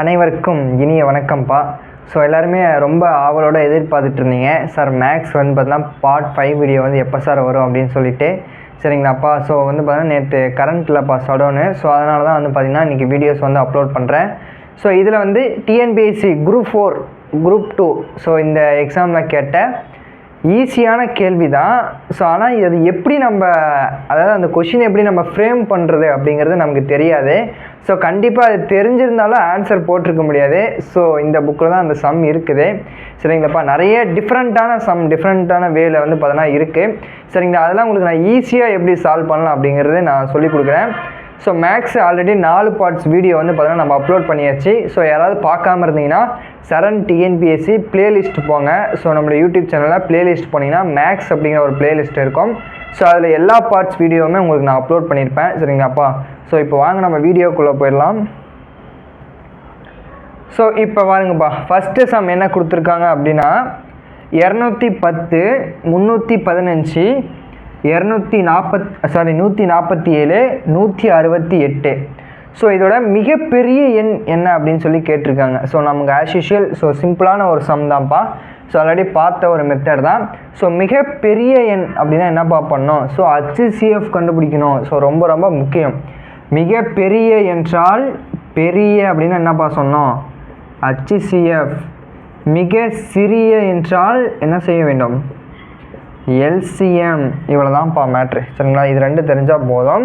அனைவருக்கும் இனிய வணக்கம்ப்பா. ஸோ எல்லாருமே ரொம்ப ஆவலோட எதிர்பார்த்துட்டு இருந்தீங்க சார் மேக்ஸ் வந்து பார்த்தீங்கன்னா பார்ட் ஃபைவ் வீடியோ வந்து எப்போ சார் வரும் அப்படின்னு சொல்லிட்டு. சரிங்களாப்பா. ஸோ வந்து பார்த்தீங்கன்னா நேற்று கரண்ட்டில்ப்பா சடோன்னு ஸோ அதனால தான் வந்து பார்த்தீங்கன்னா இன்றைக்கி வீடியோஸ் வந்து அப்லோட் பண்ணுறேன் ஸோ இதில் வந்து TNPSC group four group two so இந்த எக்ஸாமில் கேட்ட ஈஸியான கேள்வி தான். ஸோ ஆனால் இது எப்படி நம்ம அதாவது அந்த கொஷின் எப்படி நம்ம ஃப்ரேம் பண்ணுறது அப்படிங்கிறது நமக்கு தெரியாது. ஸோ கண்டிப்பாக அது தெரிஞ்சிருந்தாலும் ஆன்சர் போட்டிருக்க முடியாது. ஸோ இந்த புக்கில் தான் அந்த சம் இருக்குது. சரிங்களாப்பா? நிறைய டிஃப்ரெண்ட்டான சம் டிஃப்ரெண்ட்டான வேல வந்து பார்த்தோன்னா இருக்குது சரிங்களா? அதெல்லாம் உங்களுக்கு நான் ஈஸியாக எப்படி சால்வ் பண்ணலாம் அப்படிங்கிறது நான் சொல்லிக் கொடுக்குறேன். ஸோ மேக்ஸ் ஆல்ரெடி நாலு பார்ட்ஸ் வீடியோ வந்து பார்த்தீங்கன்னா நம்ம அப்லோட் பண்ணியாச்சு. ஸோ யாராவது பார்க்காம இருந்தீங்கன்னா சரண் டிஎன்பிஎஸ்சி பிளேலிஸ்ட் போங்க. ஸோ நம்மளோட யூடியூப் சேனலில் பிளேலிஸ்ட் போனீங்கன்னா மேக்ஸ் அப்படிங்கிற ஒரு பிளேலிஸ்ட் இருக்கும். ஸோ அதில் எல்லா பார்ட்ஸ் வீடியோவுமே உங்களுக்கு நான் அப்லோட் பண்ணியிருப்பேன். சரிங்களாப்பா? ஸோ இப்போ வாங்க நம்ம வீடியோக்குள்ளே போயிடலாம். ஸோ இப்போ பாருங்கப்பா ஃபஸ்ட்டு சம் என்ன கொடுத்துருக்காங்க அப்படின்னா இரநூத்தி பத்து முந்நூற்றி பதினஞ்சு இரநூத்தி நாற்பத் சாரி நூற்றி நாற்பத்தி ஏழு நூற்றி அறுபத்தி எட்டு. ஸோ இதோட மிகப்பெரிய எண் என்ன அப்படின்னு சொல்லி கேட்டிருக்காங்க. ஸோ நமக்கு ஆஸ் யூஷுவல் ஸோ சிம்பிளான ஒரு சம் தான்ப்பா. ஸோ ஆல்ரெடி பார்த்த ஒரு மெத்தட் தான். ஸோ மிகப்பெரிய எண் அப்படின்னா என்னப்பா பண்ணணும்? ஸோ ஹச்சிசிஎஃப் கண்டுபிடிக்கணும். ஸோ ரொம்ப ரொம்ப முக்கியம். மிக பெரிய என்றால் பெரிய அப்படின்னு என்னப்பா சொன்னோம்? ஹச்சிசிஎஃப் மிக சிறிய என்றால் என்ன செய்ய வேண்டும்? எல்சிஎம். இவ்வளோதான்ப்பா மேட்ரு சரிங்களா? இது ரெண்டு தெரிஞ்சால் போதும்.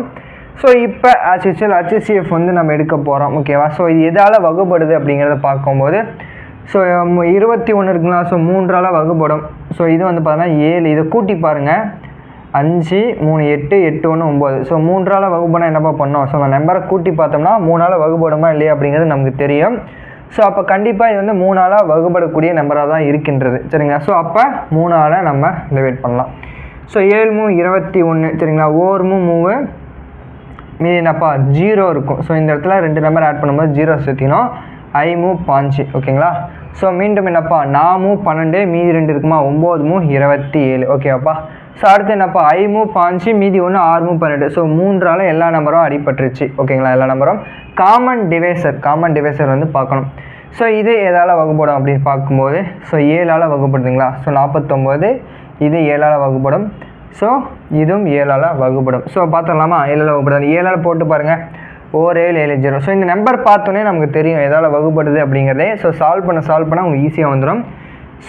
ஸோ இப்போ ஆஸ் யூஸ்வல் ஹச்சிசிஎஃப் வந்து நம்ம எடுக்க போகிறோம் ஓகேவா ஸோ இது எதால் வகுப்படுது அப்படிங்கிறத பார்க்கும்போது ஸோ இருபத்தி ஒன்று இருக்குங்களா? ஸோ மூன்றால் வகுப்படும். ஸோ இது வந்து பார்த்தீங்கன்னா ஏழு. இதை கூட்டி பாருங்கள் அஞ்சு மூணு எட்டு எட்டு ஒன்று ஒம்பது. ஸோ மூன்றால் வகுப்புனா என்னப்பா பண்ணோம்? ஸோ அந்த நம்பரை கூட்டி பார்த்தோம்னா மூணால் வகுப்படுமா இல்லையா அப்படிங்கிறது நமக்கு தெரியும். ஸோ அப்போ கண்டிப்பாக இது வந்து மூணால் வகுப்படக்கூடிய நம்பராக தான் இருக்கின்றது. சரிங்களா? ஸோ அப்போ மூணால் நம்ம டிவைட் பண்ணலாம். ஸோ ஏழு மூ இருபத்தி ஒன்று சரிங்களா? ஓர் மூ மூவு மீதி என்னப்பா? ஜீரோ இருக்கும். ஸோ இந்த இடத்துல ரெண்டு நம்பர் ஆட் பண்ணும்போது ஜீரோ சேர்த்தினோம். ஐ மூ பாஞ்சு. ஓகேங்களா? ஸோ மீண்டும் என்னப்பா? நாமும் பன்னெண்டு மீதி ரெண்டு இருக்குமா? ஒம்பது மூ இருபத்தி ஏழு. ஓகேவாப்பா ஸோ அடுத்து என்னப்பா ஐ மூவ் பாஞ்சு மீதி ஒன்று ஆறு மூவ் பன்னெண்டு. ஸோ மூன்றால் எல்லா நம்பரும் அடிபட்டுருச்சு. ஓகேங்களா எல்லா நம்பரும். காமன் டிவைசர் காமன் டிவைசர் வந்து பார்க்கணும். ஸோ இது எதால் வகுப்படும் அப்படின்னு பார்க்கும்போது ஸோ ஏழால் வகுப்படுதுங்களா? ஸோ நாற்பத்தொம்போது இது ஏழால் வகுப்படும். ஸோ இதுவும் ஏழால் வகுப்படும். ஸோ பார்த்துடலாமா? ஏழால் வகுப்படும். ஏழால் போட்டு பாருங்கள் ஓர் ஏழு ஏழு ஜீரோ. ஸோ இந்த நம்பர் பார்த்தோன்னே நமக்கு தெரியும் எதால் வகுப்படுது அப்படிங்கிறதே. ஸோ சால்வ் பண்ண சால்வ் பண்ண உங்களுக்கு ஈஸியாக வந்துடும்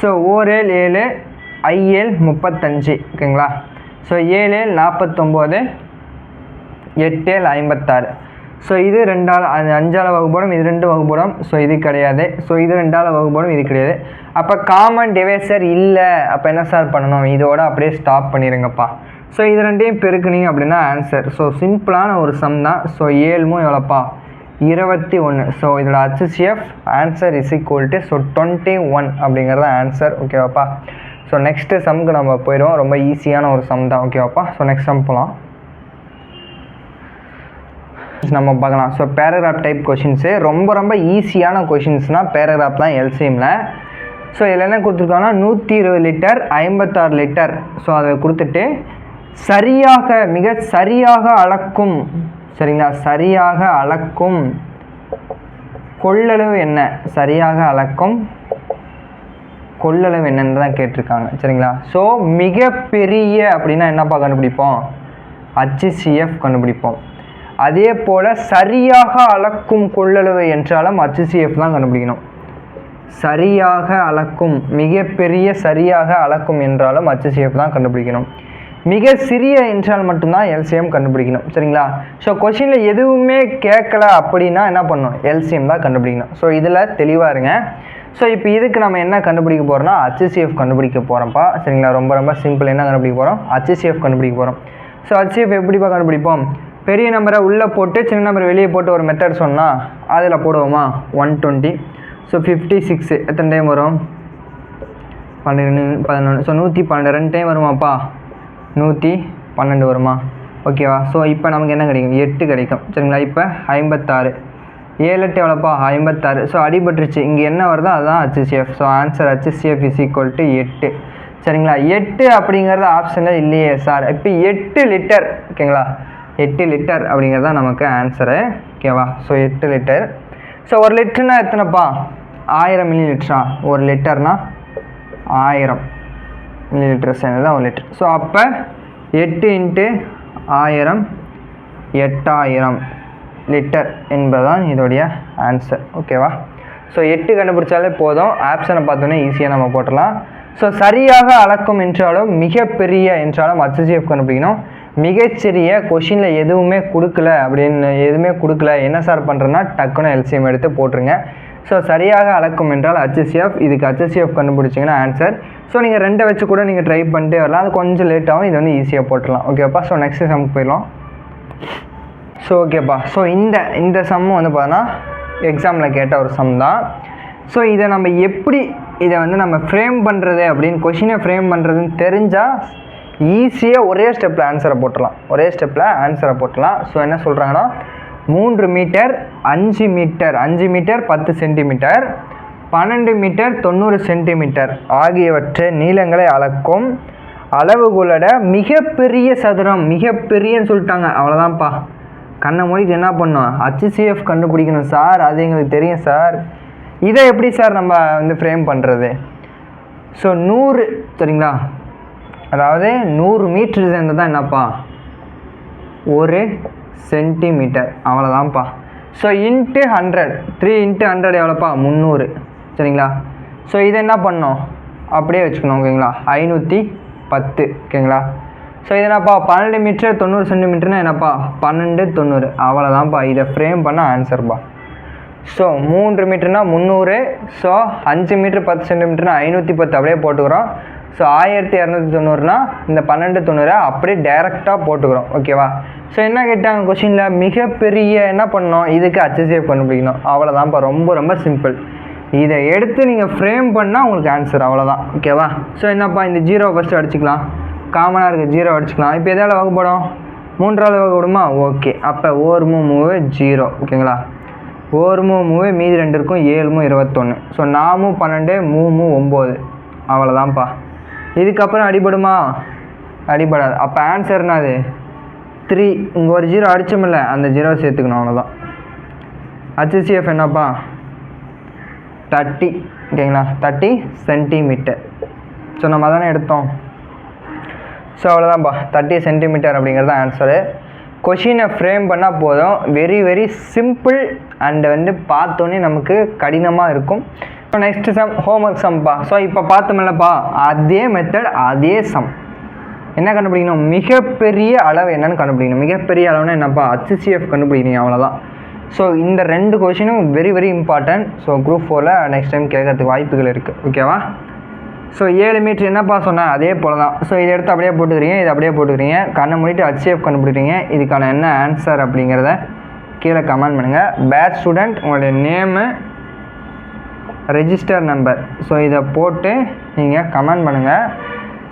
ஸோ ஓர் ஏழு ஏழு ஐஏழ் முப்பத்தஞ்சு ஓகேங்களா? ஸோ ஏழு நாற்பத்தொம்போது எட்டேல் ஐம்பத்தாறு. ஸோ இது ரெண்டால் அது அஞ்சால் இது ரெண்டு வகுப்படும் ஸோ இது கிடையாது. ஸோ இது ரெண்டாவது வகுப்படும் இது கிடையாது. அப்போ காமன் டிவைசர் இல்லை. அப்போ என்ன சார் பண்ணணும்? இதோட அப்படியே ஸ்டாப் பண்ணிடுங்கப்பா ஸோ இது ரெண்டையும் பெருக்குனீங்க அப்படின்னா ஆன்சர் ஸோ சிம்பிளான ஒரு சம் தான். ஸோ ஏழுமும் எவ்வளோப்பா? இருபத்தி ஒன்று ஸோ இதோட HCF answer is equal to so twenty one அப்படிங்கிறது ஆன்சர் ஓகேவாப்பா ஸோ நெக்ஸ்ட்டு சம்க்கு நம்ம போயிடுவோம். ரொம்ப ஈஸியான ஒரு சம் தான். ஓகேவாப்பா ஸோ நெக்ஸ்ட் சம் போகலாம் நம்ம பார்க்கலாம். ஸோ பேராகிராஃப் டைப் கொஷின்ஸு ரொம்ப ரொம்ப ஈஸியான கொஷின்ஸ்னால் பேராகிராஃப் தான் எல்சிஎம்மில் ஸோ இதில் என்ன கொடுத்துருக்காங்கன்னா நூற்றி இருபது லிட்டர் ஐம்பத்தாறு லிட்டர் ஸோ அதை கொடுத்துட்டு சரியாக மிக சரியாக அளக்கும். சரிங்களா? சரியாக அளக்கும். கொள்ளளவு என்ன? சரியாக அளக்கும். கொள்ளளவு என்னன்னு தான் கேட்டிருக்காங்க. சரிங்களா? ஸோ மிகப்பெரிய அப்படின்னா என்னப்பா கண்டுபிடிப்போம்? ஹச்சிசிஎஃப் கண்டுபிடிப்போம். அதே போல் சரியாக அளக்கும் கொள்ளளவு என்றாலும் ஹச்சிசிஎஃப் தான் கண்டுபிடிக்கணும். சரியாக அளக்கும் மிகப்பெரிய சரியாக அளக்கும் என்றாலும் ஹச்சிசிஎஃப் தான் கண்டுபிடிக்கணும். மிக சிறிய என்றால் மட்டும்தான் எல்சிஎம் கண்டுபிடிக்கணும். சரிங்களா? ஸோ கொஷினில் எதுவுமே கேட்கல அப்படின்னா என்ன பண்ணணும் எல்சிஎம் தான் கண்டுபிடிக்கணும். ஸோ இதில் தெளிவாக இருங்க. ஸோ இப்போ இதுக்கு நம்ம என்ன கண்டுபிடிக்க போகிறோம்னா ஹச்சிசிஎஃப் கண்டுபிடிக்க போகிறோம்ப்பா சரிங்களா? ரொம்ப ரொம்ப சிம்பிள் என்ன கண்டுபிடிக்க போகிறோம் ஹச்சிசிஎஃப் கண்டுபிடிக்க போகிறோம் ஸோ ஹச்சிஎஃப் எப்படிப்பா கண்டுபிடிப்போம்? பெரிய நம்பரை உள்ளே போட்டு சின்ன நம்பர் வெளியே போட்டு ஒரு மெத்தட் சொன்னால் அதில் போடுவோமா? One twenty so fifty six எத்தனை டைம் வரும்? பன்னெண்டு பதினொன்று. ஸோ நூற்றி பன்னெண்டு ரெண்டு டைம் வருமாப்பா? நூற்றி பன்னெண்டு வருமா? ஓகேவா ஸோ இப்போ நமக்கு என்ன கிடைக்கும்? எட்டு கிடைக்கும். சரிங்களா? இப்போ ஐம்பத்தாறு. ஏழு எட்டு எவ்வளோப்பா? ஐம்பத்தாறு. ஸோ அடிபட்டுருச்சு. இங்கே என்ன வருதோ அதுதான் HCF so answer HCF is equal to எட்டு. சரிங்களா? எட்டு அப்படிங்கிறது ஆப்ஷனில் இல்லையே சார் இப்போ எட்டு லிட்டர் ஓகேங்களா எட்டு லிட்டர் அப்படிங்கிறது தான் நமக்கு ஆன்சரு ஓகேவா ஸோ எட்டு லிட்டர் ஸோ ஒரு லிட்டர்னா எத்தனைப்பா? ஆயிரம் மில்லி லிட்டரா ஒரு லிட்டர்னா ஆயிரம் மில்லி லிட்டர் சேர்ந்தது தான் ஒரு லிட்டர் ஸோ அப்போ எட்டு இன்ட்டு ஆயிரம் எட்டாயிரம். லிட்டர் என்பதுதான் இதோடைய ஆன்சர் ஓகேவா ஸோ எட்டு கண்டுபிடிச்சாலே போதும். ஆப்ஷனை பார்த்தோன்னே ஈஸியாக நம்ம போட்டுடலாம். ஸோ சரியாக அளக்கும் என்றாலும் மிகப்பெரிய என்றாலும் அச்சசிஎஃப் கண்டுபிடிக்கணும். மிகச்சிறிய கொஷினில் எதுவுமே கொடுக்கல அப்படின்னு எதுவுமே கொடுக்கல. என்ன சார் பண்ணுறேன்னா டக்குன்னு எல்சிஎம் எடுத்து போட்டுருங்க. ஸோ சரியாக அளக்கும் என்றால் HCF இதுக்கு HCF கண்டுபிடிச்சிங்கன்னா ஆன்சர் ஸோ நீங்கள் ரெண்டை வச்சு கூட நீங்கள் ட்ரை பண்ணிட்டே வரலாம். அது கொஞ்சம் லேட் ஆகும் இது வந்து ஈஸியாக போட்டுடலாம். ஓகேப்பா ஸோ நெக்ஸ்ட் சம்க்கு போயிடலாம். ஸோ ஓகேப்பா ஸோ இந்த இந்த சம்மு வந்து பார்த்தோன்னா எக்ஸாமில் கேட்ட ஒரு சம் தான். ஸோ இதை நம்ம எப்படி இதை வந்து நம்ம ஃப்ரேம் பண்ணுறது அப்படின்னு கொஷினை ஃப்ரேம் பண்ணுறதுன்னு தெரிஞ்சால் ஈஸியாக ஒரே ஸ்டெப்பில் ஆன்சரை போட்டுடலாம். ஒரே ஸ்டெப்பில் ஆன்சரை போட்டலாம் ஸோ என்ன சொல்கிறாங்கன்னா மூன்று மீட்டர் அஞ்சு மீட்டர் அஞ்சு மீட்டர் பத்து சென்டிமீட்டர் பன்னெண்டு மீட்டர் தொண்ணூறு சென்டிமீட்டர் ஆகியவற்றை நீளங்களை அளக்கும் அளவுகளோட மிகப்பெரிய சதுரம் மிகப்பெரியன்னு சொல்லிட்டாங்க. அவ்வளோதான்ப்பா கண்ணை மூடிட்டு என்ன பண்ணோம்? ஹச்சிசிஎஃப் கண்டுபிடிக்கணும் சார். அது எங்களுக்கு தெரியும் சார். இதை எப்படி சார் நம்ம வந்து ஃப்ரேம் பண்ணுறது ஸோ நூறு சரிங்களா? அதாவது நூறு மீட்டர் சேர்ந்து தான் என்னப்பா? ஒரு centimetre அவ்வளோதான்ப்பா so into hundred three into hundred எவ்வளோப்பா முந்நூறு. சரிங்களா? ஸோ இதை என்ன பண்ணோம்? அப்படியே வச்சுக்கணும் ஓகேங்களா? ஐநூற்றி பத்து ஓகேங்களா? ஸோ இது என்னப்பா பன்னெண்டு மீட்டர் தொண்ணூறு சென்டிமீட்டர்னா என்னப்பா? பன்னெண்டு தொண்ணூறு. அவ்வளோதான்ப்பா இதை ஃப்ரேம் பண்ண ஆன்சர்ப்பா ஸோ மூன்று மீட்டர்னா முந்நூறு. ஸோ அஞ்சு மீட்ரு பத்து சென்டிமீட்டர்னா ஐநூற்றி பத்து. அப்படியே போட்டுக்கிறோம். ஸோ ஆயிரத்தி இரநூத்தி தொண்ணூறுனா இந்த பன்னெண்டு தொண்ணூறை அப்படியே டைரெக்டாக போட்டுக்கிறோம். ஓகேவா ஸோ என்ன கேட்டாங்க கொஷினில் மிகப்பெரிய என்ன பண்ணோம்? இதுக்கு அச்சசேவ் கண்டுபிடிக்கணும். அவ்வளோதான்ப்பா ரொம்ப ரொம்ப சிம்பிள் இதை எடுத்து நீங்கள் ஃப்ரேம் பண்ணால் உங்களுக்கு ஆன்சர் அவ்வளோதான் ஓகேவா ஸோ என்னப்பா இந்த ஜீரோ ஃபஸ்ட்டு அடிச்சுக்கலாம். காமனாக இருக்குது ஜீரோ அடிச்சுக்கலாம். இப்போ எதால் வகுப்படும் மூன்றாவது வகுப்படுமா ஓகே. அப்போ ஓர் மூ மூவு ஜீரோ ஓகேங்களா? ஓர் மூ மூவு மீதி ரெண்டு இருக்கும். ஏழு மூ இருபத்தொன்று ஸோ நாமும் பன்னெண்டு மூ மூ ஒம்பது. அவ்வளோதான்ப்பா இதுக்கப்புறம் அடிபடுமா? அடிபடாது. அப்போ ஆன்சர் என்னது? த்ரீ இங்கே ஒரு ஜீரோ அடிச்சமில்ல அந்த ஜீரோ சேர்த்துக்கணும். அவ்வளோதான் ஹச்சிசிஎஃப் என்னப்பா? தேர்ட்டி ஓகேங்களா? தேர்ட்டி சென்டிமீட்டர் ஸோ நம்ம அதானே எடுத்தோம். ஸோ அவ்வளோதான்ப்பா தேர்ட்டி சென்டிமீட்டர் அப்படிங்கிறது தான் ஆன்சரு கொஷினை ஃப்ரேம் பண்ணால் போதும். வெரி வெரி சிம்பிள் அண்டு வந்து பார்த்தோன்னே நமக்கு கடினமாக இருக்கும். இப்போ நெக்ஸ்ட்டு சம் ஹோம்ஒர்க் சம்ப்பா ஸோ இப்போ பார்த்தோம்லப்பா. அதே மெத்தட் அதே சம் என்ன கண்டுபிடிக்கணும்? மிகப்பெரிய அளவு என்னென்னு கண்டுபிடிக்கணும். மிகப்பெரிய அளவுனா என்னப்பா? HCF கண்டுபிடிக்கணும் அவ்வளோதான் ஸோ இந்த ரெண்டு கொஷினும் very very important so group ஃபோரில் நெக்ஸ்ட் டைம் கேட்கறதுக்கு வாய்ப்புகள் இருக்குது ஓகேவா ஸோ ஏழு மீட்ரு என்னப்பா சொன்னேன் அதே போல் தான் ஸோ இதை எடுத்து அப்படியே போட்டுக்கிறீங்க இதை அப்படியே போட்டுக்கிறீங்க. கண்ணை மூடிட்டு HCF கண்டுபிடிக்கிறீங்க. இதுக்கான என்ன ஆன்சர் அப்படிங்கிறத கீழே கமெண்ட் பண்ணுங்கள் பேட்ச் ஸ்டூடெண்ட் உங்களுடைய நேமு ரெஜிஸ்டர் நம்பர் ஸோ இதை போட்டு நீங்கள் கமெண்ட் பண்ணுங்கள்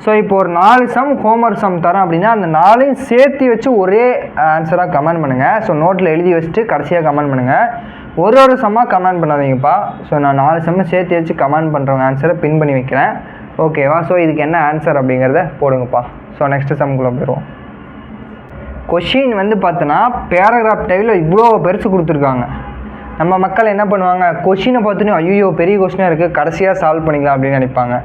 ஸோ இப்போ ஒரு நாலு சம் ஹோம்ஒர்க் சம் தரேன் அப்படின்னா அந்த நாலையும் சேர்த்து வச்சு ஒரே ஆன்சராக கமெண்ட் பண்ணுங்கள் ஸோ நோட்டில் எழுதி வச்சுட்டு கடைசியாக கமெண்ட் பண்ணுங்கள் ஒரு ஒரு சம்மாக கமெண்ட் பண்ணாதீங்கப்பா. ஸோ நான் நாலு செம்ம சேர்த்து வச்சு கமெண்ட் பண்ணுறவங்க ஆன்சரை பின் பண்ணி வைக்கிறேன். ஓகேவா ஸோ இதுக்கு என்ன ஆன்சர் அப்படிங்கிறத போடுங்கப்பா. ஸோ நெக்ஸ்ட் செம்குள்ளே போயிடுவோம் கொஷின் வந்து பார்த்தோன்னா பேராகிராஃப் டைவில் இவ்வளோ பெருசு கொடுத்துருக்காங்க. நம்ம மக்கள் என்ன பண்ணுவாங்க? கொஷினை பார்த்தோன்னே ஐயோ பெரிய கொஷினாக இருக்குது கடைசியாக சால்வ் பண்ணிக்கலாம் அப்படின்னு நினைப்பாங்க.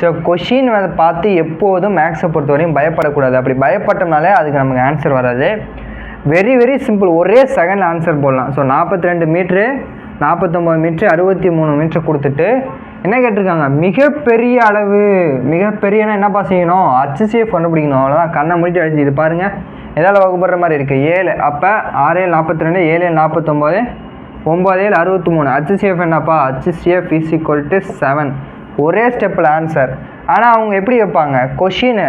ஸோ கொஷின் வந்து பார்த்து எப்போதும் மேக்ஸை பொறுத்தவரையும் பயப்படக்கூடாது. அப்படி பயப்பட்டோம்னாலே அதுக்கு நமக்கு ஆன்சர் வராது. வெரி வெரி சிம்பிள் ஒரே செகண்ட் ஆன்சர் போடலாம். ஸோ நாற்பத்தி ரெண்டு மீட்ரு நாற்பத்தொம்போது மீட்ரு அறுபத்தி மூணு மீட்ரு கொடுத்துட்டு என்ன கேட்டிருக்காங்க? மிகப்பெரிய அளவு மிகப்பெரியனா என்னப்பா செய்யணும்? ஹச்சிசிஎஃப் கண்டுபிடிக்கணும். அவ்வளோதான் கண்ணை முடிச்சு அழிஞ்சு இது பாருங்கள் எதால் வகுப்படுற மாதிரி இருக்குது ஏழு. அப்போ ஆறு ஏழு நாற்பத்தி ரெண்டு ஏழு ஏழு நாற்பத்தொம்போது ஒம்பது ஏழு அறுபத்தி மூணு ஹச்சிசிஎஃப் என்னப்பா HCF is equal to seven ஒரே ஸ்டெப்பில் ஆன்சர் ஆனால் அவங்க எப்படி வைப்பாங்க கொஷினு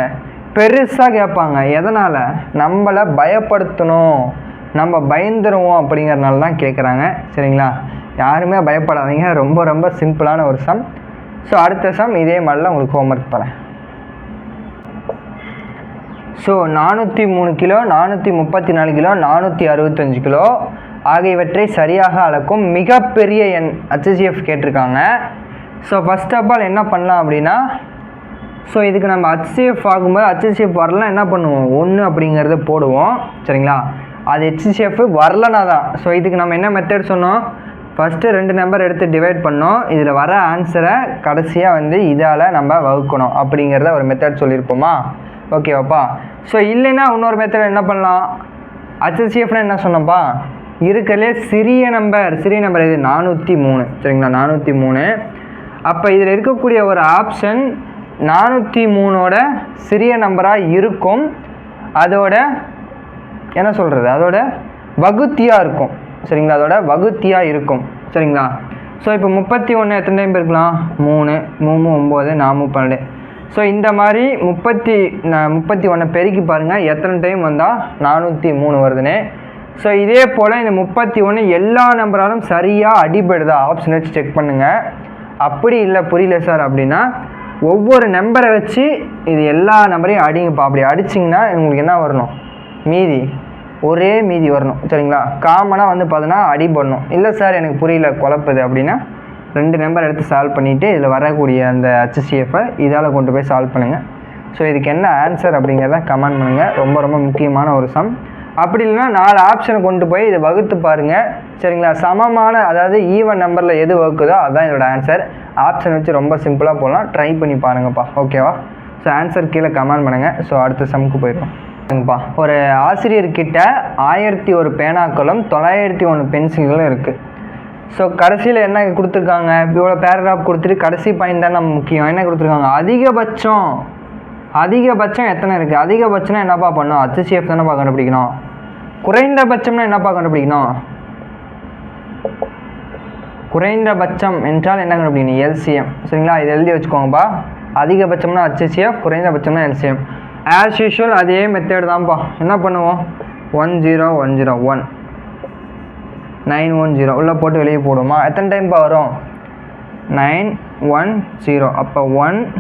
பெருசாக கேட்பாங்க. எதனால்? நம்மளை பயப்படுத்தணும். நம்ம பயந்துருவோம் அப்படிங்கிறனால தான் கேட்குறாங்க. சரிங்களா? யாருமே பயப்படாதீங்க. ரொம்ப ரொம்ப சிம்பிளான ஒரு சம். ஸோ அடுத்த சம் இதே மாதிரிலாம் உங்களுக்கு ஹோம்ஒர்க் தரேன். ஸோ நானூற்றி மூணு கிலோ நானூற்றி முப்பத்தி நாலு கிலோ நானூற்றி அறுபத்தஞ்சு கிலோ ஆகியவற்றை சரியாக அளக்கும் மிகப்பெரிய எண் ஹச்சிஎஃப் கேட்டிருக்காங்க. ஸோ ஃபஸ்ட் ஆஃப் ஆல் என்ன பண்ணலாம் அப்படின்னா ஸோ இதுக்கு நம்ம ஹெச்சிஎஃப் ஆகும்போது ஹெச்சிஎஃப் வரலாம் என்ன பண்ணுவோம்? ஒன்று அப்படிங்கிறத போடுவோம். சரிங்களா? அது ஹெச்சிஎஃப் வரலனா தான். ஸோ இதுக்கு நம்ம என்ன மெத்தட் சொன்னோம்? ஃபஸ்ட்டு ரெண்டு நம்பர் எடுத்து டிவைட் பண்ணோம். இதில் வர ஆன்சரை கடைசியாக வந்து இதால் நம்ம வகுக்கணும் அப்படிங்கிறத ஒரு மெத்தட் சொல்லியிருப்போமா? ஓகேவாப்பா ஸோ இல்லைன்னா இன்னொரு மெத்தட் என்ன பண்ணலாம்? ஹச்சிஎஃப்னா என்ன சொன்னோம்ப்பா? இருக்கிறதுலே சிறிய நம்பர் சிறிய நம்பர் இது நானூற்றி மூணு. சரிங்களா? நானூற்றி மூணு. அப்போ இதில் இருக்கக்கூடிய ஒரு ஆப்ஷன் நானூற்றி மூணோட சிறிய நம்பராக இருக்கும். அதோட என்ன சொல்கிறது அதோட வகுத்தியாக இருக்கும். சரிங்களா? அதோட வகுத்தியாக இருக்கும். சரிங்களா? ஸோ இப்போ முப்பத்தி ஒன்று எத்தனை டைம் இருக்கலாம் மூணு. மூணு ஒம்பது நாமு பன்னெண்டு. ஸோ இந்த மாதிரி முப்பத்தி முப்பத்தி ஒன்றை பெருக்கி பாருங்கள் எத்தனை டைம் வந்தால் நானூற்றி மூணு வருதுன்னு. ஸோ இதே போல் இந்த முப்பத்தி ஒன்று எல்லா நம்பராலும் சரியாக அடிபடுதா? ஆப்ஷன் வச்சு செக் பண்ணுங்கள் அப்படி இல்லை புரியல சார் அப்படின்னா ஒவ்வொரு நம்பரை வச்சு இது எல்லா நம்பரையும் அடிங்கப்பா அப்படி அடிச்சிங்கன்னா உங்களுக்கு என்ன வரணும்? மீதி. ஒரே மீதி வரணும். சரிங்களா? காமனாக வந்து பார்த்தோன்னா அடிபடணும். இல்லை சார் எனக்கு புரியல குழப்புது அப்படின்னா ரெண்டு நம்பர் எடுத்து சால்வ் பண்ணிவிட்டு இதில் வரக்கூடிய அந்த ஹச்சிஎஃப்பை இதால் கொண்டு போய் சால்வ் பண்ணுங்கள் ஸோ இதுக்கு என்ன ஆன்சர் அப்படிங்கிறத கமெண்ட் பண்ணுங்கள் ரொம்ப ரொம்ப முக்கியமான ஒரு சம் அப்படி இல்லைன்னா நாலு ஆப்ஷனை கொண்டு போய் இதை வகுத்து பாருங்கள் சரிங்களா? சமமான அதாவது ஈவன் நம்பரில் எது வகுக்குதோ அதுதான் இதோட ஆன்சர் ஆப்ஷன் வச்சு ரொம்ப சிம்பிளாக போகலாம் ட்ரை பண்ணி பாருங்கப்பா. ஓகேவா ஸோ ஆன்சர் கீழே கமெண்ட் பண்ணுங்கள் ஸோ அடுத்த சமுக்கு போயிடும் ப்பா ஒரு ஆசிரியர்கிட்ட ஆயிரத்தி ஒரு பேனாக்களும் தொள்ளாயிரத்தி ஒன்று பென்சில்களும் இருக்குது ஸோ கடைசியில் என்ன கொடுத்துருக்காங்க? இவ்வளோ பேராகிராஃப் கொடுத்துட்டு கடைசி பாயிண்ட் தான் நம்ம முக்கியம். என்ன கொடுத்துருக்காங்க? அதிகபட்சம். அதிகபட்சம் எத்தனை இருக்குது அதிகபட்சம்னா என்னப்பா பண்ணும்? ஹச்சிஎஃப் தானேப்பா கண்டுபிடிக்கணும். குறைந்தபட்சம்னா என்னப்பா கண்டுபிடிக்கணும்? குறைந்தபட்சம் என்றால் என்ன கண்டுபிடிக்கணும்? எல்சிஎம். சரிங்களா? இது எழுதி வச்சுக்கோங்கப்பா. அதிகபட்சம்னா ஹச்சிஎஃப் குறைந்தபட்சம்னா எல்சிஎம். ஆஸ் யூஷுவல் அதே மெத்தட் தான்ப்பா. என்ன பண்ணுவோம்? One zero one zero one. Nine one zero. உள்ளே போட்டு வெளியே போடுவோமா? எத்தனை டைம்ப்பா வரும்? Nine one zero. அப்போ ஒன்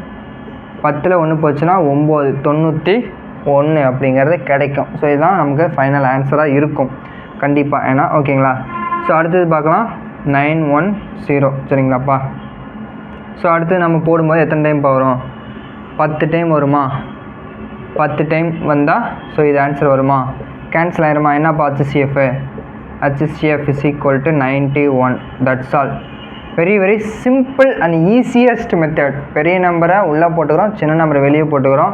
பத்தில் ஒன்று போச்சுன்னா ஒம்பது தொண்ணூற்றி ஒன்று அப்படிங்கிறது கிடைக்கும். ஸோ இதுதான் நமக்கு ஃபைனல் ஆன்சராக இருக்கும். கண்டிப்பாக ஏன்னா ஓகேங்களா ஸோ அடுத்தது பார்க்கலாம். நைன் ஒன் ஜீரோ சரிங்களாப்பா? ஸோ அடுத்து நம்ம போடும்போது எத்தனை டைம் வரும்? பத்து டைம் வருமா? பத்து டைம் வந்தால் ஸோ இது ஆன்சர் வருமா? கேன்சல் ஆயிருமா? என்னப்பா HCF HCF is equal to ninety one that's all very very simple and easiest method பெரிய நம்பரை உள்ளே போட்டுக்கிறோம் சின்ன நம்பரை வெளியே போட்டுக்கிறோம்.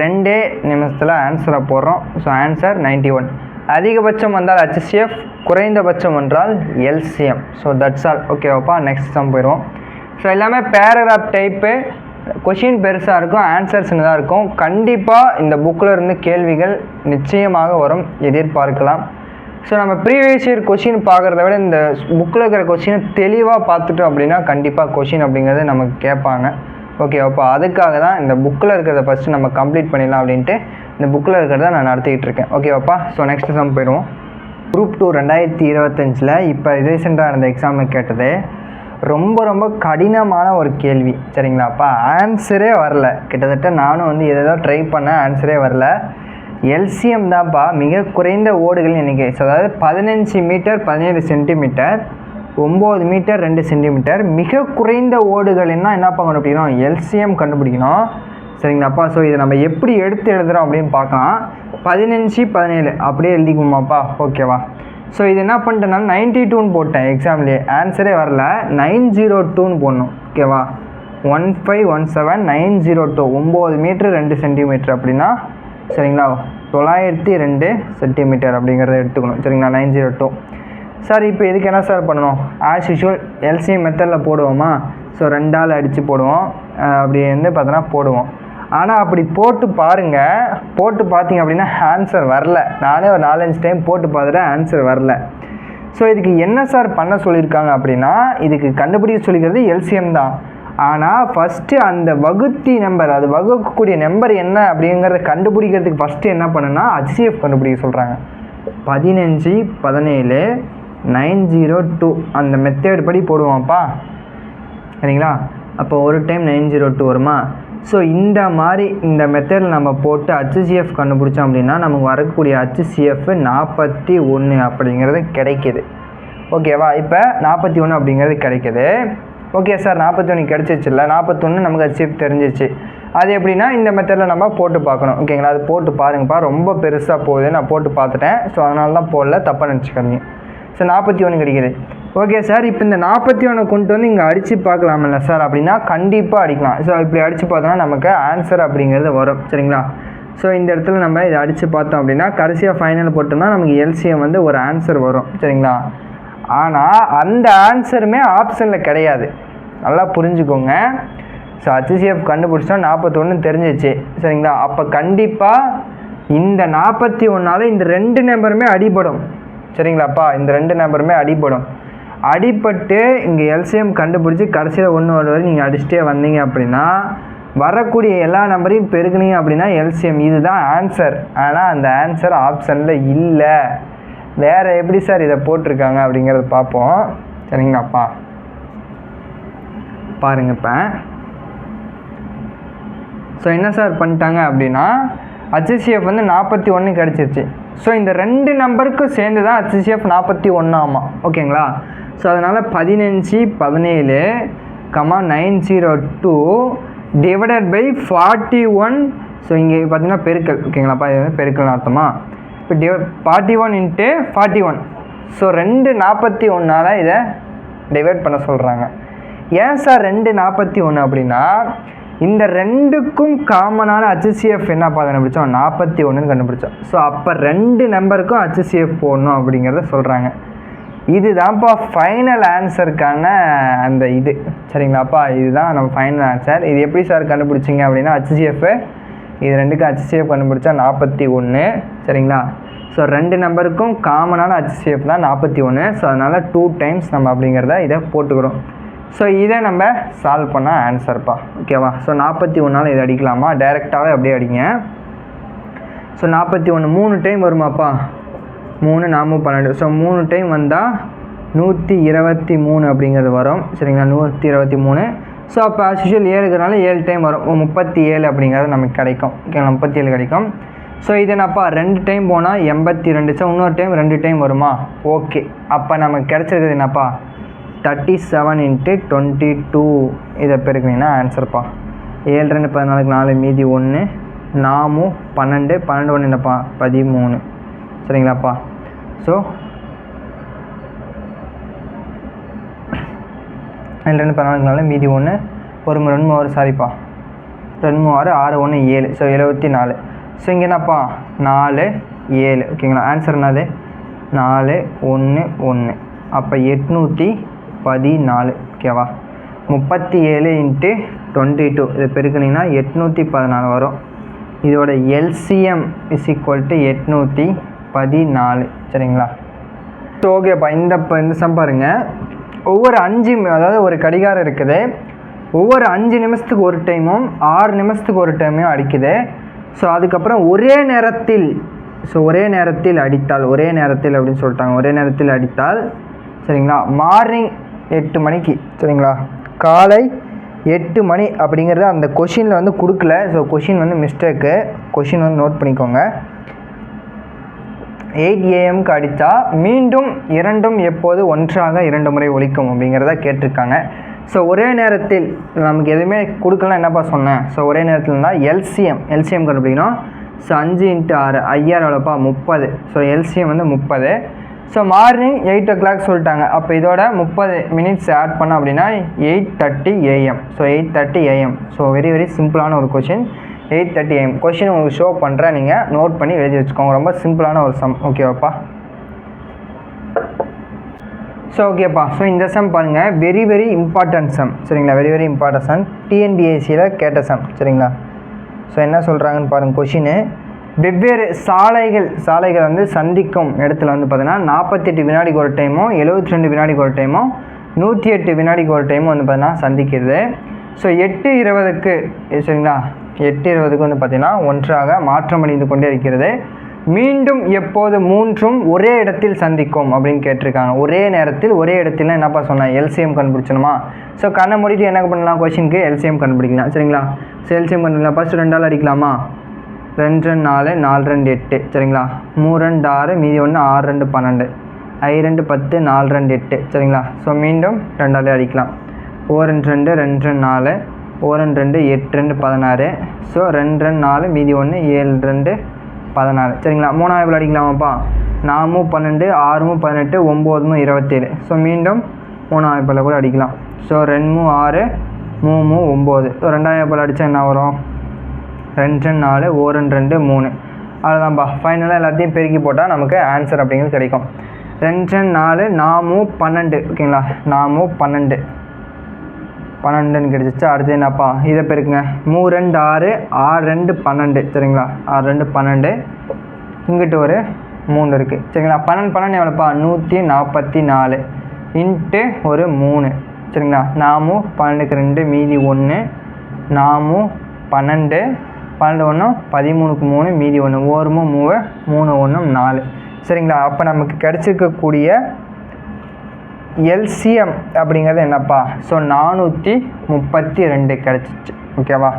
ரெண்டே நிமிஷத்தில் ஆன்சரை போடுறோம். ஸோ ஆன்சர் நைன்ட்டி ஒன் அதிகபட்சம் வந்தால் ஹெச்சிஎஃப் குறைந்தபட்சம் என்றால் எல்சிஎம் ஸோ தட்ஸ் ஆல் ஓகேவாப்பா நெக்ஸ்ட் சம் போயிடுவோம் ஸோ எல்லாமே பேராகிராஃப் டைப்பு கொஷின் பெருசாக இருக்கும் ஆன்சர் சின்னதாக இருக்கும். கண்டிப்பாக இந்த புக்கில் இருந்து கேள்விகள் நிச்சயமாக வரும். எதிர்பார்க்கலாம். ஸோ நம்ம ப்ரீவியஸ் இயர் கொஷின் பார்க்குறத விட இந்த புக்கில் இருக்கிற கொஷினை தெளிவாக பார்த்துட்டோம் அப்படின்னா கண்டிப்பாக கொஷின் அப்படிங்கிறது நமக்கு கேட்பாங்க. ஓகே அப்போ அதுக்காக தான் இந்த புக்கில் இருக்கிறத ஃபஸ்ட்டு நம்ம கம்ப்ளீட் பண்ணிடலாம் அப்படின்ட்டு இந்த புக்கில் இருக்கிறத நான் நடத்திக்கிட்டு இருக்கேன். ஓகேவாப்பா ஸோ நெக்ஸ்ட் சம் போயிடுவோம். குரூப் டூ ரெண்டாயிரத்தி இருபத்தஞ்சில் இப்போ ரீசெண்டாக நடந்த எக்ஸாமை கேட்டது. ரொம்ப ரொம்ப கடினமான ஒரு கேள்வி. சரிங்களாப்பா ஆன்சரே வரல. கிட்டத்தட்ட நானும் வந்து எதோ ட்ரை பண்ணேன். ஆன்சரே வரல. எல்சிஎம் தான்ப்பா மிக குறைந்த ஓடுகள் எண்ணிக்கை. ஸோ அதாவது பதினஞ்சு மீட்டர் பதினேழு சென்டிமீட்டர் ஒம்பது மீட்டர் ரெண்டு சென்டிமீட்டர். மிக குறைந்த ஓடுகள்னால் என்னப்பா கண்டுபிடிக்கணும்? எல்சிஎம் கண்டுபிடிக்கணும். சரிங்களாப்பா ஸோ இதை நம்ம எப்படி எடுத்து எழுதுகிறோம் அப்படின்னு பார்க்கலாம். பதினஞ்சு பதினேழு. அப்படியே எழுதிக்குமாப்பா ஓகேவா ஸோ இது என்ன பண்ணிட்டேன்னா நைன்ட்டி டூன்னு போட்டேன் எக்ஸாம்லேயே ஆன்சரே வரல. நைன் ஜீரோ டூன்னு போடணும். ஓகேவா one five one seven nine zero two ஒம்பது மீட்ரு ரெண்டு சென்டிமீட்டர் அப்படின்னா சரிங்களா? தொள்ளாயிரத்தி ரெண்டு சென்டிமீட்டர் அப்படிங்கிறத எடுத்துக்கணும். சரிங்களா? Nine zero two. சார் இப்போ இதுக்கு என்ன சார் பண்ணணும்? ஆஸ் யூஷுவல் எல்சி மெத்தடில் போடுவோமா? ஸோ ரெண்டால் அடித்து போடுவோம். அப்படி வந்து பார்த்தோன்னா போடுவோம். ஆனால் அப்படி போட்டு பாருங்கள் போட்டு பார்த்தீங்க அப்படின்னா ஆன்சர் வரல. நானே ஒரு நாலஞ்சு டைம் போட்டு பார்த்துட்டேன் ஆன்சர் வரல. ஸோ இதுக்கு என்ன சார் பண்ண சொல்லியிருக்காங்க அப்படின்னா இதுக்கு கண்டுபிடிக்க சொல்லிக்கிறது எல்சிஎம் தான். ஆனால் ஃபஸ்ட்டு அந்த வகுத்தி நம்பர் அது வகுக்கக்கூடிய நம்பர் என்ன அப்படிங்கிறத கண்டுபிடிக்கிறதுக்கு ஃபஸ்ட்டு என்ன பண்ணுன்னா ஹச்சிஎஃப் கண்டுபிடிக்க சொல்கிறாங்க பதினஞ்சு பதினேழு நைன் ஜீரோ டூ அந்த மெத்தேட் படி போடுவோம்ப்பா. சரிங்களா? அப்போ ஒரு டைம் நைன் ஜீரோ டூ வருமா? ஸோ இந்த மாதிரி இந்த மெத்தடில் நம்ம போட்டு ஹச்சிசிஎஃப் கண்டுபிடிச்சோம் அப்படின்னா நமக்கு வரக்கூடிய ஹச்சிசிஎஃப் நாற்பத்தி ஒன்று அப்படிங்கிறது கிடைக்கிது. ஓகேவா இப்போ நாற்பத்தி ஒன்று அப்படிங்கிறது கிடைக்கிது. ஓகே சார் நாற்பத்தி ஒன்று கிடச்சிச்சுல்ல நாற்பத்தொன்று நமக்கு ஹச்சிஎஃப் தெரிஞ்சிச்சு அது எப்படின்னா இந்த மெத்தடில் நம்ம போட்டு பார்க்கணும். ஓகேங்களா அது போட்டு பாருங்கப்பா. ரொம்ப பெருசாக போகுது. நான் போட்டு பார்த்துட்டேன். ஸோ அதனால தான் போடல. தப்பாக நினச்சிக்காதீங்க. ஸோ நாற்பத்தி ஒன்று கிடைக்கிது. ஓகே சார் இப்போ இந்த நாற்பத்தி ஒன்று கொண்டு வந்து இங்கே அடித்து பார்க்கலாமில்ல சார் அப்படின்னா கண்டிப்பாக அடிக்கலாம். ஸோ இப்படி அடித்து பார்த்தோன்னா நமக்கு ஆன்சர் அப்படிங்கிறது வரும். சரிங்களா? ஸோ இந்த இடத்துல நம்ம இதை அடித்து பார்த்தோம் அப்படின்னா கடைசியாக ஃபைனல் போட்டோம்னா நமக்கு எல்சிஎம் வந்து ஒரு ஆன்சர் வரும். சரிங்களா? ஆனால் அந்த ஆன்சருமே ஆப்ஷனில் கிடையாது. நல்லா புரிஞ்சுக்கோங்க. ஸோ ஹச்சிசிஎஃப் கண்டுபிடிச்சோம் நாற்பத்தொன்று தெரிஞ்சிச்சு. சரிங்களா? அப்போ கண்டிப்பாக இந்த நாற்பத்தி ஒன்றால் இந்த ரெண்டு நம்பருமே அடிபடும். சரிங்களாப்பா? இந்த ரெண்டு நம்பருமே அடிபடும். அடிபட்டு இங்கே எல்சிஎம் கண்டுபிடிச்சி கடைசியில் ஒன்று ஒரு வரை நீங்கள் அடிச்சுட்டே வந்தீங்க அப்படின்னா வரக்கூடிய எல்லா நம்பரையும் பெருக்குனீங்க அப்படின்னா எல்சிஎம் இதுதான் ஆன்சர் ஆனால் அந்த ஆன்சர் ஆப்ஷனில் இல்லை. வேறு எப்படி சார் இதை போட்டிருக்காங்க அப்படிங்கிறத பார்ப்போம். சரிங்களாப்பா பாருங்க இப்போ. ஸோ என்ன சார் பண்ணிட்டாங்க அப்படின்னா ஹச்சிசிஎஃப் வந்து நாற்பத்தி ஒன்று கிடச்சிருச்சு. ஸோ இந்த ரெண்டு நம்பருக்கும் சேர்ந்து தான் ஹச்சிசிஎஃப் நாற்பத்தி ஒன்றாமா ஓகேங்களா ஸோ அதனால் பதினஞ்சு பதினேழு comma nine zero two divided by forty one so இங்கே பார்த்தீங்கன்னா பெருக்கல். ஓகேங்களாப்பா இது வந்து அர்த்தமாக இப்போ டிவ forty one into forty one so ரெண்டு நாற்பத்தி ஒன்றால் இதை டிவைட் பண்ண சொல்கிறாங்க ஏன் சார் ரெண்டு நாற்பத்தி ஒன்று அப்படின்னா இந்த ரெண்டுக்கும் காமனான ஹச்சிசிஎஃப் என்னப்பா கண்டுபிடிச்சோம்? நாற்பத்தி ஒன்றுன்னு கண்டுபிடிச்சோம். ஸோ அப்போ ரெண்டு நம்பருக்கும் ஹச்சிசிஎஃப் போடணும் அப்படிங்கிறத சொல்கிறாங்க இதுதான்ப்பா ஃபைனல் ஆன்சருக்கான அந்த இது. சரிங்களாப்பா? இதுதான் நம்ம ஃபைனல் ஆன்சர் இது எப்படி சார் கண்டுபிடிச்சிங்க அப்படின்னா ஹச்சிசிஎஃப் இது ரெண்டுக்கும் ஹச்சிசிஎஃப் கண்டுபிடிச்சா நாற்பத்தி ஒன்று சரிங்களா? ஸோ ரெண்டு நம்பருக்கும் காமனான ஹச்சிசிஎஃப் தான் நாற்பத்தி ஒன்று ஸோ அதனால் டூ டைம்ஸ் நம்ம அப்படிங்கிறத இதை போட்டுக்கிறோம். ஸோ இதை நம்ம சால்வ் பண்ணால் ஆன்சர்ப்பா ஓகேவா ஸோ நாற்பத்தி ஒன்றால் இதை அடிக்கலாமா? டைரெக்டாகவே அப்படியே அடிங்க. ஸோ நாற்பத்தி ஒன்று மூணு டைம் வருமாப்பா மூணு நாமும் பன்னெண்டு. ஸோ மூணு டைம் வந்தால் நூற்றி இருபத்தி மூணு அப்படிங்கிறது வரும். சரிங்களா? நூற்றி இருபத்தி மூணு. ஸோ அப்போ ஆஸ்யூஷுவல் ஏழுக்கிறனால ஏழு டைம் வரும். முப்பத்தி ஏழு அப்படிங்கிறது நமக்கு கிடைக்கும். ஓகேங்களா? முப்பத்தி ஏழு கிடைக்கும். ஸோ இது என்னப்பா? ரெண்டு டைம் போனால் எண்பத்தி ரெண்டு ஸோ இன்னொரு டைம் ரெண்டு டைம் வருமா? ஓகே அப்போ நமக்கு கிடச்சிருக்குது என்னப்பா? Thirty seven into twenty two இதை பெருக்குனீங்கன்னா ஆன்சர்ப்பா ஏழு ரெண்டு பதினாலுக்கு நாலு மீதி ஒன்று நாமும் பன்னெண்டு பன்னெண்டு ஒன்று என்னப்பா? பதிமூணு. சரிங்களாப்பா? ஸோ ரெண்டு ரெண்டு பதினாலுக்கு நாலு மீதி ஒன்று ஒரு ரெண்டு மூணு சாரிப்பா ரெண்டு மூணு ஆறு ஆறு ஒன்று ஏழு. ஸோ எழுபத்தி நாலு. ஸோ இங்கே என்னப்பா நாலு ஏழு ஓகேங்களா ஆன்சர் என்னது? நாலு ஒன்று ஒன்று அப்போ எட்நூற்றி பதினாலு. ஓகேவா முப்பத்தி ஏழு இன்ட்டு டுவெண்ட்டி டூ இது பெருக்குனீங்கன்னா எட்நூற்றி பதினாலு வரும். இதோட எல்சிஎம் இஸ் ஈக்குவல் டு எட்நூற்றி பதினாலு. சரிங்களா? ஸோ ஓகேப்பா இந்த இப்போ இந்த சம் பாருங்க. ஒவ்வொரு அஞ்சு அதாவது ஒரு கடிகாரம் இருக்குது. ஒவ்வொரு அஞ்சு நிமிஷத்துக்கு ஒரு டைமும் ஆறு நிமிஷத்துக்கு ஒரு டைமையும் அடிக்குது. ஸோ அதுக்கப்புறம் ஒரே நேரத்தில் ஸோ ஒரே நேரத்தில் அடித்தால் ஒரே நேரத்தில் அப்படின்னு சொல்லிட்டாங்க. ஒரே நேரத்தில் அடித்தால் சரிங்களா? மார்னிங் எட்டு மணிக்கு சரிங்களா? காலை எட்டு மணி அப்படிங்கிறது அந்த கொஷினில் வந்து கொடுக்கல. ஸோ கொஷின் வந்து மிஸ்டேக்கு கொஷின் வந்து நோட் பண்ணிக்கோங்க. எயிட் ஏஎம்க்கு அடித்தா மீண்டும் இரண்டும் எப்போது ஒன்றாக இரண்டு முறை ஒழிக்கும் அப்படிங்கிறத கேட்டிருக்காங்க. ஸோ ஒரே நேரத்தில் நமக்கு எதுவுமே கொடுக்கலாம் என்னப்பா சொன்னேன்? ஸோ ஒரே நேரத்தில் இருந்தால் எல்சிஎம் எல்சிஎம் கண்டுபிடிக்கணும். ஸோ அஞ்சு இன்ட்டு ஆறு ஐயாயிரம் எவ்வளோப்பா முப்பது. ஸோ எல்சிஎம் வந்து முப்பது. So morning eight o'clock சொல்லிட்டாங்க. அப்போ இதோட முப்பது மினிட்ஸ் ஆட் பண்ணோம் அப்படின்னா eight thirty AM so eight thirty AM so very very சிம்பிளான ஒரு question eight thirty AM question உங்களுக்கு ஷோ பண்ணுறேன் நீங்கள் நோட் பண்ணி எழுதி வச்சுக்கோங்க. ரொம்ப சிம்பிளான ஒரு சம் ஓகேவாப்பா ஸோ ஓகேப்பா ஸோ இந்த சம் பாருங்கள் வெரி வெரி இம்பார்ட்டன்ட் சம் சரிங்களா? வெரி வெரி இம்பார்ட்டன்ட் சம் டிஎன்பிஎஸ்சியில் கேட்ட சம் சரிங்களா? ஸோ என்ன சொல்கிறாங்கன்னு பாருங்கள் கொஷினு வெவ்வேறு சாலைகள் சாலைகள் வந்து சந்திக்கும் இடத்துல வந்து பார்த்தீங்கன்னா நாற்பத்தெட்டு வினாடிக்கு ஒரு டைமும் எழுபத்தி ரெண்டு வினாடிக்கு ஒரு டைமும் நூற்றி எட்டு வினாடிக்கு ஒரு டைமும் வந்து பார்த்தீங்கன்னா சந்திக்கிறது. ஸோ எட்டு இருபதுக்கு சரிங்களா? எட்டு இருபதுக்கு வந்து பார்த்திங்கன்னா ஒன்றாக மாற்றமடைந்து கொண்டே இருக்கிறது. மீண்டும் எப்போது மூன்றும் ஒரே இடத்தில் சந்திக்கும் அப்படின்னு கேட்டிருக்காங்க. ஒரே நேரத்தில் ஒரே இடத்துல என்னப்பா சொன்னேன் எல்சிஎம் கண்டுபிடிச்சணுமா ஸோ கண்ணை மூடிட்டு என்ன பண்ணலாம்? கொஷினுக்கு எல்சிஎம் கண்டுபிடிக்கலாம். சரிங்களா? ஸோ எல்சிஎம் கண்டுபிடிக்கலாம். ஃபஸ்ட்டு ரெண்டால் அடிக்கலாமா? ரெண்டு ரெண்டு நாலு நாலு ரெண்டு எட்டு. சரிங்களா? மூணு ரெண்டு ஆறு மீதி ஒன்று ஆறு ரெண்டு பன்னெண்டு. ஐ ரெண்டு பத்து நாலு ரெண்டு எட்டு. சரிங்களா? ஸோ மீண்டும் ரெண்டாலே அடிக்கலாம். ஓ ரெண்டு ரெண்டு ரெண்டு ரெண்டு நாலு. ஓ ரெண்டு ரெண்டு எட்டு ரெண்டு பதினாறு. ஸோ ரெண்டு ரெண்டு நாலு மீதி ஒன்று ஏழு ரெண்டு பதினாலு சரிங்களா? மூணாவது விளையாடிக்கலாமாப்பா? அடிக்கலாமாப்பா நாமும் பன்னெண்டு ஆறுமும் பதினெட்டு ஒம்போதுமும் இருபத்தேழு. ஸோ மீண்டும் மூணாவது பல்ல கூட அடிக்கலாம். ஸோ ரெண்டு ஆறு மூணு ஒம்பது ஸோ ரெண்டாயிரம் பல்ல அடித்தா என்ன வரும்? ரெண்டு ரெண்டு நாலு ஓ ரெண்டு ரெண்டு மூணு அவ்வளோதான்ப்பா ஃபைனலாக எல்லாத்தையும் பெருக்கி போட்டால் நமக்கு ஆன்சர் அப்படிங்கிறது கிடைக்கும். ரெண்டு ரெண்டு நாலு நாமும் பன்னெண்டு. ஓகேங்களா? நாமும் பன்னெண்டு. பன்னெண்டுன்னு கிடச்சிச்சு அடுத்து என்னப்பா? இதை பெருக்குங்க. மூ ரெண்டு ஆறு ஆறு ரெண்டு பன்னெண்டு. சரிங்களா ஆறு ரெண்டு பன்னெண்டு. இங்கிட்டு ஒரு மூணு இருக்குது சரிங்களா? பன்னெண்டு பன்னெண்டு எவ்வளோப்பா? நூற்றி நாற்பத்தி நாலு இன்ட்டு ஒரு மூணு. சரிங்களா? நாமும் பன்னெண்டுக்கு ரெண்டு மீதி ஒன்று நாமும் பன்னெண்டு. பன்னெண்டு ஒன்றும் பதிமூணுக்கு மூணு மீதி ஒன்று ஓரமும் மூணு மூணு ஒன்றும் நாலு. சரிங்களா? அப்போ நமக்கு கிடச்சிருக்கக்கூடிய எல்சிஎம் அப்படிங்கிறது என்னப்பா? ஸோ நானூற்றி முப்பத்தி ரெண்டு கிடச்சிச்சு ஓகேவா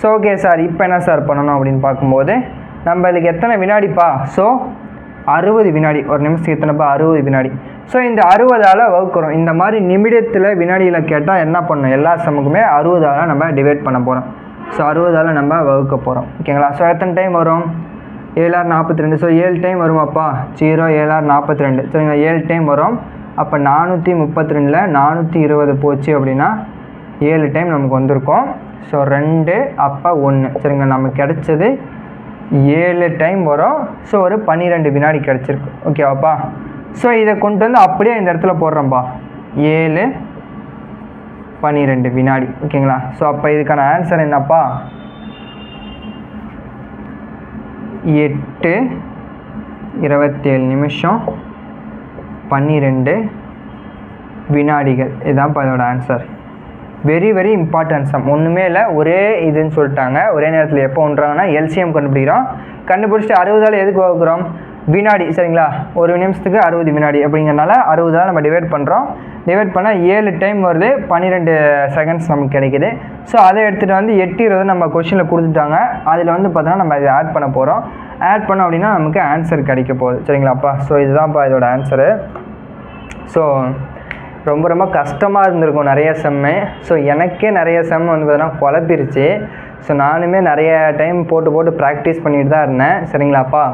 ஸோ ஓகே சார் இப்போ என்ன சார் பண்ணணும் அப்படின்னு பார்க்கும்போது நம்ம இதுக்கு எத்தனை வினாடிப்பா? ஸோ அறுபது வினாடி. ஒரு நிமிஷத்துக்கு எத்தனைப்பா? அறுபது வினாடி. ஸோ இந்த அறுபதால் வகுக்கிறோம். இந்த மாதிரி நிமிடத்தில் வினாடியில் கேட்டால் என்ன பண்ணணும் எல்லா சமக்குமே அறுபதால் நம்ம டிவைட் பண்ண போகிறோம் ஸோ அறுபதால் நம்ம வகுக்க போகிறோம் ஓகேங்களா ஸோ எத்தனை டைம் வரும்? ஏழாறு நாற்பத்தி ரெண்டு ஸோ ஏழு டைம் வருமாப்பா? ஜீரோ ஏழாறு நாற்பத்தி ரெண்டு சரிங்களா ஏழு டைம் வரும். அப்போ நானூற்றி முப்பத்தி ரெண்டில் நானூற்றி இருபது போச்சு அப்படின்னா ஏழு டைம் நமக்கு வந்திருக்கும். ஸோ ரெண்டு அப்போ ஒன்று சரிங்க நமக்கு கிடச்சது ஏழு டைம் வரும். ஸோ ஒரு பன்னிரெண்டு வினாடி கிடச்சிருக்கு. ஓகேவாப்பா ஸோ இதை கொண்டு வந்து அப்படியே இந்த இடத்துல போடுறோம்ப்பா ஏழு பன்னிரெண்டு வினாடி. ஓகேங்களா ஸோ அப்போ இதுக்கான ஆன்சர் என்னப்பா? எட்டு இருபத்தேழு நிமிஷம். பன்னிரெண்டு வினாடிகள். இதுதான் இப்போ அதோட answer very very important sum ஒன்றுமே இல்லை ஒரே இதுன்னு சொல்லிட்டாங்க. ஒரே நேரத்தில் எப்போ ஒன்றாங்கன்னா எல்சிஎம் கண்டுபிடிக்கிறோம். கண்டுபிடிச்சிட்டு அறுபதால் எதுக்கு வகுக்கிறோம்? வினாடி சரிங்களா? ஒரு நிமிஷத்துக்கு அறுபது வினாடி அப்படிங்கிறனால அறுபதால் நம்ம டிவைட் பண்ணுறோம் டிவைட் பண்ணால் ஏழு டைம் வருது பன்னிரெண்டு செகண்ட்ஸ் நமக்கு கிடைக்கிது. ஸோ அதை எடுத்துகிட்டு வந்து எட்டு இருபது நம்ம கொஷினில் கொடுத்துட்டாங்க. அதில் வந்து பார்த்தோன்னா நம்ம இதை ஆட் பண்ண போகிறோம் ஆட் பண்ணோம் அப்படின்னா நமக்கு ஆன்சர் கிடைக்க போகுது. சரிங்களாப்பா? ஸோ இதுதான்ப்பா இதோட ஆன்சரு ஸோ ரொம்ப ரொம்ப கஷ்டமாக இருந்திருக்கும் நிறைய செம்மு ஸோ எனக்கே நிறைய செம் வந்து பார்த்தோன்னா குழப்பிருச்சு. ஸோ நானுமே நிறைய டைம் போட்டு போட்டு ப்ராக்டிஸ் பண்ணிட்டு தான் இருந்தேன். சரிங்களாப்பா?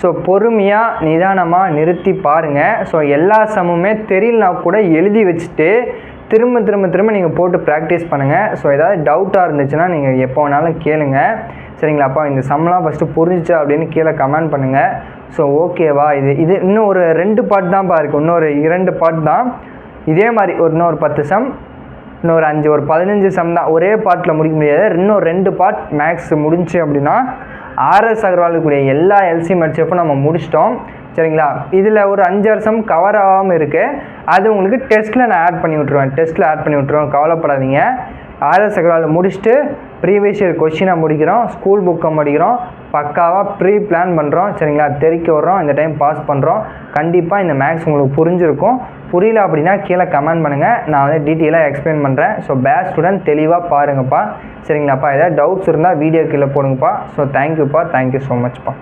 ஸோ பொறுமையாக நிதானமாக நிறுத்தி பாருங்கள் ஸோ எல்லா சம்முமே தெரியலனா கூட எழுதி வச்சுட்டு திரும்ப திரும்ப திரும்ப நீங்கள் போட்டு ப்ராக்டிஸ் பண்ணுங்கள் ஸோ ஏதாவது டவுட்டாக இருந்துச்சுன்னா நீங்கள் எப்போ வேணாலும் கேளுங்க. சரிங்களாப்பா இந்த சம்லாம் ஃபஸ்ட்டு புரிஞ்சிச்சா அப்படின்னு கீழே கமெண்ட் பண்ணுங்கள் ஸோ ஓகேவா இது இது இன்னும் ஒரு ரெண்டு பார்ட் தான்ப்பா இருக்குது இன்னொரு இரண்டு பார்ட் தான். இதே மாதிரி ஒரு இன்னொரு பத்து சம் இன்னொரு அஞ்சு ஒரு பதினஞ்சு சம் தான். ஒரே பார்ட்டில் முடிக்க முடியாது. இன்னும் ரெண்டு பார்ட் மேக்ஸ் முடிஞ்சு அப்படின்னா ஆர்எஸ் அகர்வாலுக்குரிய எல்லா எல்சி மெட்செஃப்பும் நம்ம முடிச்சிட்டோம். சரிங்களா? இதில் ஒரு அஞ்சு வருஷம் கவர் ஆகாமல் இருக்குது அது உங்களுக்கு டெஸ்ட்டில் நான் ஆட் பண்ணி விட்ருவேன் டெஸ்ட்டில் ஆட் பண்ணி விட்ருவேன் கவலைப்படாதீங்க. ஆர்எஸ் அகர்வால் முடிச்சுட்டு ப்ரீவியஸ் இயர் கொஷினை முடிக்கிறோம் ஸ்கூல் புக்கை முடிக்கிறோம் பக்காவாக ப்ரீ பிளான் பண்ணுறோம் சரிங்களா? தெரிக்க விட்றோம் இந்த டைம் பாஸ் பண்ணுறோம் கண்டிப்பாக இந்த மேக்ஸ் உங்களுக்கு புரிஞ்சிருக்கும். புரியல அப்படின்னா கீழே கமெண்ட் பண்ணுங்கள் நான் வந்து டீட்டெயிலாக எக்ஸ்பிளைன் பண்ணுறேன் ஸோ பேட்ச் ஸ்டூடெண்ட் தெளிவாக பாருங்கப்பா. சரிங்களாப்பா? ஏதாவது டவுட்ஸ் இருந்தால் வீடியோ கீழே போடுங்கப்பா. ஸோ தேங்க்யூப்பா தேங்க்யூ ஸோ மச்ப்பா